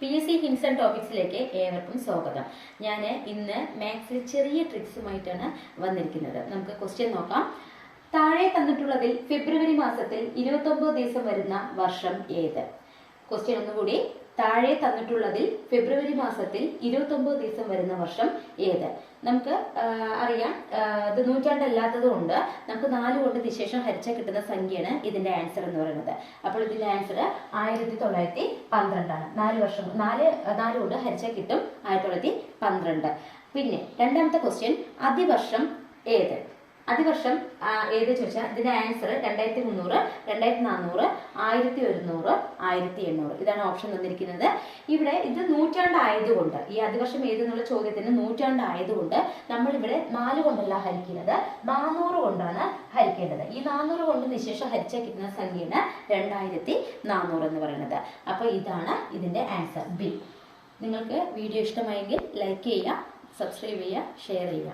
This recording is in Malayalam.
പി എസ് സി ഹിൻസൺ ടോപ്പിക്സിലേക്ക് ഏവർക്കും സ്വാഗതം. ഞാൻ ഇന്ന് മാത്സിൽ ചെറിയ ട്രിക്സുമായിട്ടാണ് വന്നിരിക്കുന്നത്. നമുക്ക് ക്വസ്റ്റ്യൻ നോക്കാം. താഴെ തന്നിട്ടുള്ളതിൽ ഫെബ്രുവരി മാസത്തിൽ ഇരുപത്തൊമ്പത് ദിവസം വരുന്ന വർഷം ഏത്? ക്വസ്റ്റ്യൻ ഒന്നുകൂടി താഴെ തന്നിട്ടുള്ളതിൽ ഫെബ്രുവരി മാസത്തിൽ ഇരുപത്തൊമ്പത് ദിവസം വരുന്ന വർഷം ഏത്? നമുക്ക് അറിയാം. ഇത് നൂറ്റാണ്ടല്ലാത്തത് കൊണ്ട് നമുക്ക് നാല് കൊണ്ട് നിശേഷം ഹരിച്ചാൽ കിട്ടുന്ന സംഖ്യയാണ് ഇതിന്റെ ആൻസർ എന്ന് പറയുന്നത്. അപ്പോൾ ഇതിന്റെ ആൻസർ ആയിരത്തി തൊള്ളായിരത്തി പന്ത്രണ്ടാണ് നാല് വർഷം നാല് നാല് കൊണ്ട് ഹരിച്ചാൽ കിട്ടും ആയിരത്തി തൊള്ളായിരത്തി പന്ത്രണ്ട് പിന്നെ രണ്ടാമത്തെ ക്വസ്റ്റ്യൻ അതിവർഷം ഏത്? അതിവർഷം വർഷം ഏത് ചോദിച്ചാൽ ഇതിന്റെ ആൻസർ രണ്ടായിരത്തി മുന്നൂറ് രണ്ടായിരത്തി നാനൂറ് ആയിരത്തി ഒരുന്നൂറ് ആയിരത്തി എണ്ണൂറ്. ഇതാണ് ഓപ്ഷൻ തന്നിരിക്കുന്നത്. ഇവിടെ ഇത് നൂറ്റാണ്ടായതുകൊണ്ട് ഈ അതിവർഷം ഏതെന്നുള്ള ചോദ്യത്തിന് നൂറ്റാണ്ടായതുകൊണ്ട് നമ്മൾ ഇവിടെ നാല് കൊണ്ടല്ല ഹരിക്കുന്നത്. നാനൂറ് കൊണ്ടാണ് ഹരിക്കേണ്ടത്. ഈ നാനൂറ് കൊണ്ട് നിശേഷം ഹരിച്ചാൽ കിട്ടുന്ന സംഖ്യയാണ് രണ്ടായിരത്തി നാനൂറ് എന്ന് പറയുന്നത്. അപ്പോൾ ഇതാണ് ഇതിന്റെ ആൻസർ ബി നിങ്ങൾക്ക് വീഡിയോ ഇഷ്ടമായെങ്കിൽ ലൈക്ക് ചെയ്യുക സബ്സ്ക്രൈബ് ചെയ്യുക ഷെയർ ചെയ്യുക.